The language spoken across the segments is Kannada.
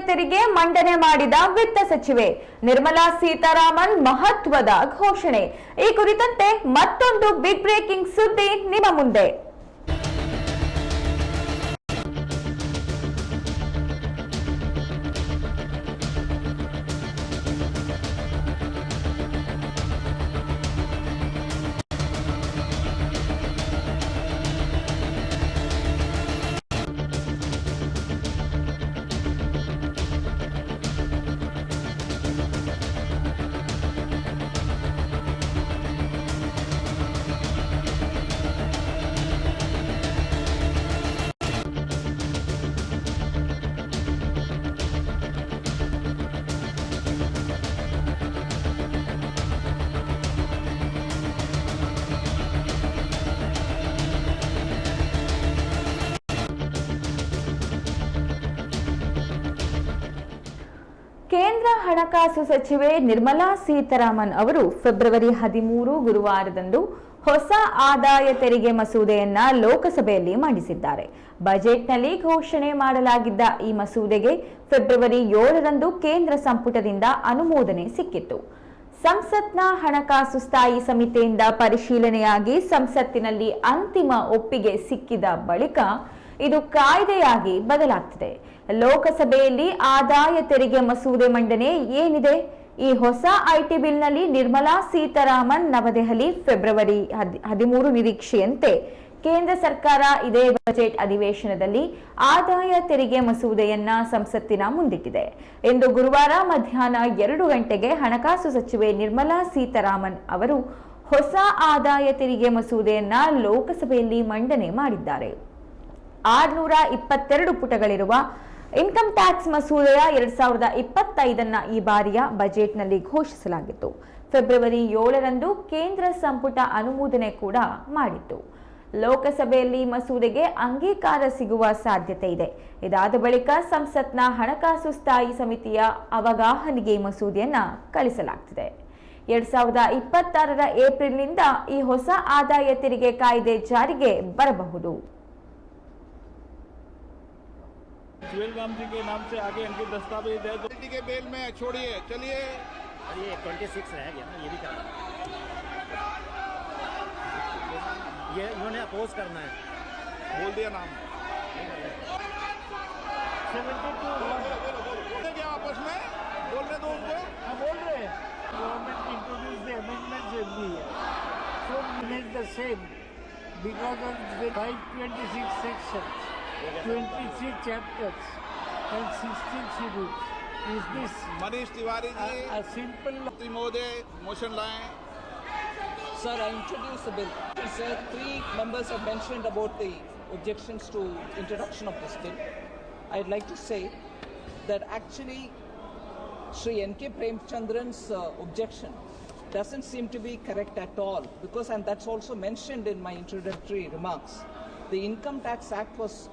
ತೆರಿಗೆ ಮಂಡನೆ ಮಾಡಿದ ವಿತ್ತ ಸಚಿವೆ. ನಿರ್ಮಲಾ ಸೀತಾರಾಮನ್ ಮಹತ್ವದ ಘೋಷಣೆ. ಈ ಕುರಿತಂತೆ ಮತ್ತೊಂದು ಬಿಗ್ ಬ್ರೇಕಿಂಗ್ ಸುದ್ದಿ ನಿಮ್ಮ ಮುಂದೆ. ಹಣಕಾಸು ಸಚಿವೆ ನಿರ್ಮಲಾ ಸೀತಾರಾಮನ್ ಅವರು ಫೆಬ್ರವರಿ ಹದಿಮೂರು ಗುರುವಾರದಂದು ಹೊಸ ಆದಾಯ ತೆರಿಗೆ ಮಸೂದೆಯನ್ನ ಲೋಕಸಭೆಯಲ್ಲಿ ಮಂಡಿಸಿದ್ದಾರೆ. ಬಜೆಟ್ನಲ್ಲಿ ಘೋಷಣೆ ಮಾಡಲಾಗಿದ್ದ ಈ ಮಸೂದೆಗೆ ಫೆಬ್ರವರಿ ಏಳರಂದು ಕೇಂದ್ರ ಸಂಪುಟದಿಂದ ಅನುಮೋದನೆ ಸಿಕ್ಕಿತ್ತು. ಸಂಸತ್ನ ಹಣಕಾಸು ಸ್ಥಾಯಿ ಸಮಿತಿಯಿಂದ ಪರಿಶೀಲನೆಯಾಗಿ ಸಂಸತ್ತಿನಲ್ಲಿ ಅಂತಿಮ ಒಪ್ಪಿಗೆ ಸಿಕ್ಕಿದ ಬಳಿಕ ಇದು ಕಾಯ್ದೆಯಾಗಿ ಬದಲಾಗ್ತಿದೆ. ಲೋಕಸಭೆಯಲ್ಲಿ ಆದಾಯ ತೆರಿಗೆ ಮಸೂದೆ ಮಂಡನೆ ಏನಿದೆ? ಈ ಹೊಸ ಐಟಿ ಬಿಲ್ನಲ್ಲಿ ನಿರ್ಮಲಾ ಸೀತಾರಾಮನ್ ನವದೆಹಲಿ ಫೆಬ್ರವರಿ ಹದಿ- ಹದಿಮೂರು ನಿರೀಕ್ಷೆಯಂತೆ ಕೇಂದ್ರ ಸರ್ಕಾರ ಇದೇ ಬಜೆಟ್ ಅಧಿವೇಶನದಲ್ಲಿ ಆದಾಯ ತೆರಿಗೆ ಮಸೂದೆಯನ್ನ ಸಂಸತ್ತಿನ ಮುಂದಿಟ್ಟಿದೆ. ಎಂದು ಗುರುವಾರ ಮಧ್ಯಾಹ್ನ ಎರಡು ಗಂಟೆಗೆ ಹಣಕಾಸು ಸಚಿವೆ ನಿರ್ಮಲಾ ಸೀತಾರಾಮನ್ ಅವರು ಹೊಸ ಆದಾಯ ತೆರಿಗೆ ಮಸೂದೆಯನ್ನ ಲೋಕಸಭೆಯಲ್ಲಿ ಮಂಡನೆ ಮಾಡಿದ್ದಾರೆ. ಆರ್ನೂರ ಇಪ್ಪತ್ತೆರಡು ಪುಟಗಳಿರುವ ಇನ್ಕಮ್ ಟ್ಯಾಕ್ಸ್ ಮಸೂದೆಯ ಎರಡ್ ಸಾವಿರದ ಇಪ್ಪತ್ತೈದನ್ನ ಈ ಬಾರಿಯ ಬಜೆಟ್ನಲ್ಲಿ ಘೋಷಿಸಲಾಗಿತ್ತು. ಫೆಬ್ರವರಿ ಏಳರಂದು ಕೇಂದ್ರ ಸಂಪುಟ ಅನುಮೋದನೆ ಕೂಡ ಮಾಡಿತ್ತು. ಲೋಕಸಭೆಯಲ್ಲಿ ಮಸೂದೆಗೆ ಅಂಗೀಕಾರ ಸಿಗುವ ಸಾಧ್ಯತೆ ಇದೆ. ಇದಾದ ಬಳಿಕ ಸಂಸತ್ನ ಹಣಕಾಸು ಸ್ಥಾಯಿ ಸಮಿತಿಯ ಅವಗಾಹನಿಗೆ ಮಸೂದೆಯನ್ನ ಕಳಿಸಲಾಗ್ತಿದೆ. ಎರಡ್ ಸಾವಿರದ ಇಪ್ಪತ್ತಾರರ ಏಪ್ರಿಲ್ನಿಂದ ಈ ಹೊಸ ಆದಾಯ ತೆರಿಗೆ ಕಾಯ್ದೆ ಜಾರಿಗೆ ಬರಬಹುದು. जुएल राम जी के नाम से आगे इनके दस्तावेज़ है तो के बेल में छोड़िए चलिए। अरे ये ट्वेंटी सिक्स रह गया ना ये भी करना ये इन्होंने अपोज करना है। बोल दिया नाम। बोलते क्या आपस में। बोलने दो उनको बोल रहे हैं। Government introduce the amendments every year. So make the same because of the 526 sections, 26 chapters and 16 tributes. Is this Manish Tiwari ji, a, a simple Mode motion line? Sir, I introduce the bill. Sir, three members have mentioned about the objections to introduction of this bill. I'd like to say that actually Sri N.K. Premchandran's uh, objection doesn't seem to be correct at all because, and that's also mentioned in my introductory remarks, the Income Tax Act was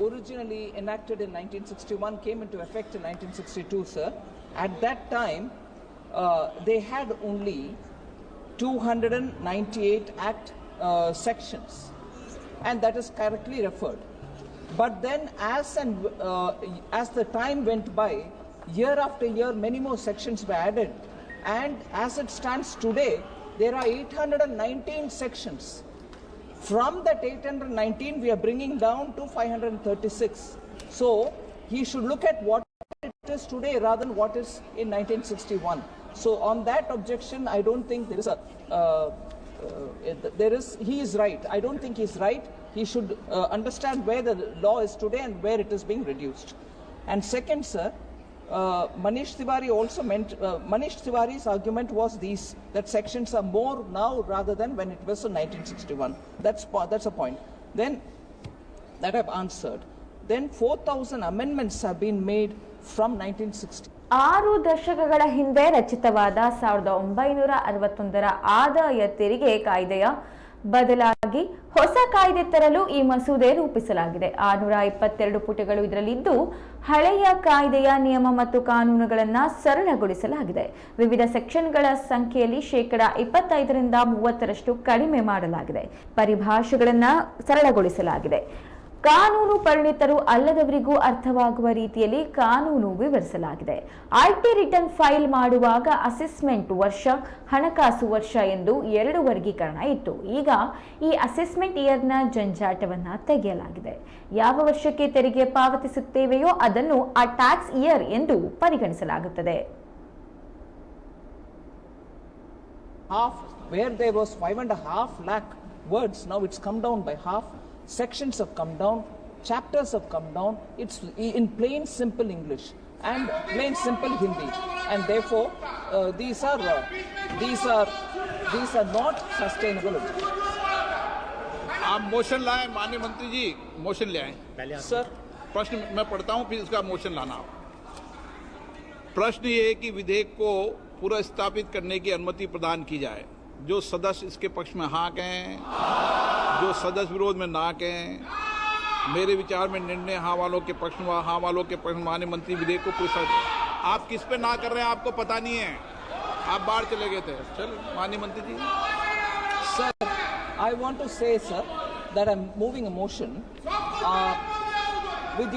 originally enacted in 1961, came into effect in 1962, sir. At that time, uh, they had only 298 Act uh, sections, and that is correctly referred. But then, as and uh, as the time went by, year after year, many more sections were added, and as it stands today, there are 819 sections. From that 819, we are bringing down to 536. So he should look at what it is today rather than what is in 1961. So on that objection, I don't think there is a. Uh, uh, there is he is right. I don't think he's right. He should uh, understand where the law is today and where it is being reduced. And second, sir, uh, Manish Tiwari also meant uh, Manish Tiwari's argument was these that sections are more now rather than when it was in 1961. That's that's a point. Then that I've answered. Then 4,000 amendments have been made from 1960. ಆರು ದಶಕಗಳ ಹಿಂದೆ ರಚಿತವಾದ ಸಾವಿರದ ಒಂಬೈನೂರ ಅರವತ್ತೊಂದರ ಆದಾಯ ತೆರಿಗೆ ಕಾಯ್ದೆಯ ಬದಲಾಗಿ ಹೊಸ ಕಾಯ್ದೆ ತರಲು ಈ ಮಸೂದೆ ರೂಪಿಸಲಾಗಿದೆ. ಆರುನೂರ ಇಪ್ಪತ್ತೆರಡು ಪುಟಗಳು ಇದರಲ್ಲಿದ್ದು, ಹಳೆಯ ಕಾಯ್ದೆಯ ನಿಯಮ ಮತ್ತು ಕಾನೂನುಗಳನ್ನು ಸರಳಗೊಳಿಸಲಾಗಿದೆ. ವಿವಿಧ ಸೆಕ್ಷನ್ಗಳ ಸಂಖ್ಯೆಯಲ್ಲಿ ಶೇಕಡ ಇಪ್ಪತ್ತೈದರಿಂದ ಮೂವತ್ತರಷ್ಟು ಕಡಿಮೆ ಮಾಡಲಾಗಿದೆ. ಪರಿಭಾಷೆಗಳನ್ನು ಸರಳಗೊಳಿಸಲಾಗಿದೆ. ಕಾನೂನು ಪರಿಣಿತರು ಅಲ್ಲದವರಿಗೂ ಅರ್ಥವಾಗುವ ರೀತಿಯಲ್ಲಿ ಕಾನೂನು ವಿವರಿಸಲಾಗಿದೆ. ಐಟಿ ರಿಟರ್ನ್ ಫೈಲ್ ಮಾಡುವಾಗ ಅಸೆಸ್ಮೆಂಟ್ ವರ್ಷ, ಹಣಕಾಸು ವರ್ಷ ಎಂದು ಎರಡು ವರ್ಗೀಕರಣ ಇತ್ತು. ಈಗ ಈ ಅಸೆಸ್ಮೆಂಟ್ ಇಯರ್ನ ಜಂಜಾಟವನ್ನ ತೆಗೆಯಲಾಗಿದೆ. ಯಾವ ವರ್ಷಕ್ಕೆ ತೆರಿಗೆ ಪಾವತಿಸುತ್ತೇವೆಯೋ ಅದನ್ನು ಆ ಟ್ಯಾಕ್ಸ್ ಇಯರ್ ಎಂದು ಪರಿಗಣಿಸಲಾಗುತ್ತದೆ. Half, where there was five and a half lakh words it's come down by half. Sections have come down chapters have come down it's in plain simple english and plain simple hindi and therefore uh, these are uh, these are these are not sustainable आप मोशन लाएँ माननीय मंत्री जी मोशन ले आए पहले आप प्रश्न मैं पढ़ता हूँ फिर इसका मोशन लाना आप प्रश्न ये है कि विधेयक को पूरा स्थापित करने की अनुमति प्रदान की जाए जो सदस्य इसके पक्ष में हाँ कहें जो सदस्य विरोध में ना कहें मेरे विचार में निर्णय हाँ वालों के पक्ष में हाँ वालों के पक्ष मान्य मंत्री विधेयक को पूछा आप किस पे ना कर रहे हैं आपको पता नहीं है। आप बाहर चले गए थे। चलो माननीय मंत्री जी। Sir I want to say sir that I am moving motion uh,